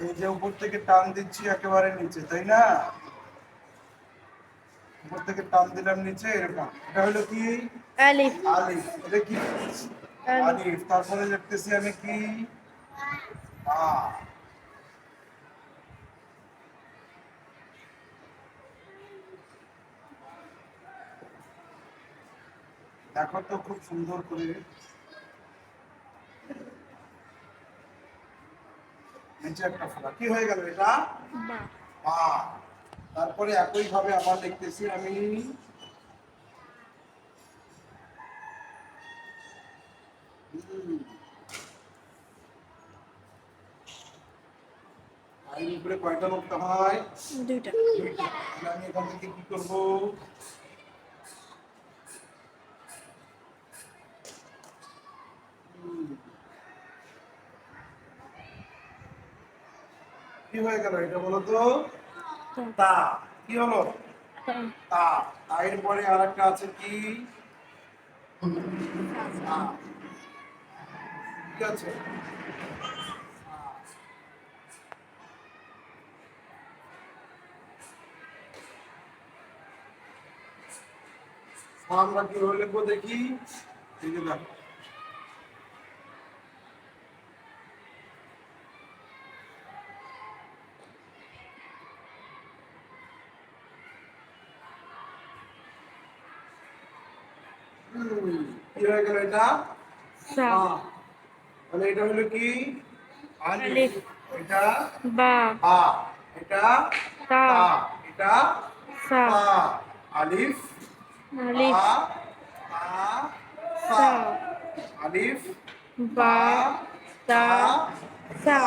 এই যে উপর থেকে টান দিচ্ছি একেবারে নিচে তাই না? উপর থেকে টান দিলাম নিচে এরকম। এটা হলো কি? আলিফ। আলিফ। এটা কি? আলিফ। তারপরে লিখতেছি আমি কি? আ। দেখো তো খুব সুন্দর করে। নিচে একটা ফোলা কি হয়ে গেল এটা? বা। তারপরে একই ভাবে আবার লিখতেছি আমি। উপরে কয়টা লিখতে হয়? দুইটা। আমি এখান থেকে কি করব? কি হয়ে গেল এটা বলো তো? তা। কি হলো? তা। তাইয়ের পরে আর একটা আছে কি। কি আছে? আমরা কীভাবে লিখব দেখি? দেখো। কি হয়ে গেল এটা? সা। তাহলে এটা হলো কি? আলিফ। এটা? বা। আ এটা? তা। এটা? সা আলিফ। আলিফ। আ সা আলিফ। বা। তা সা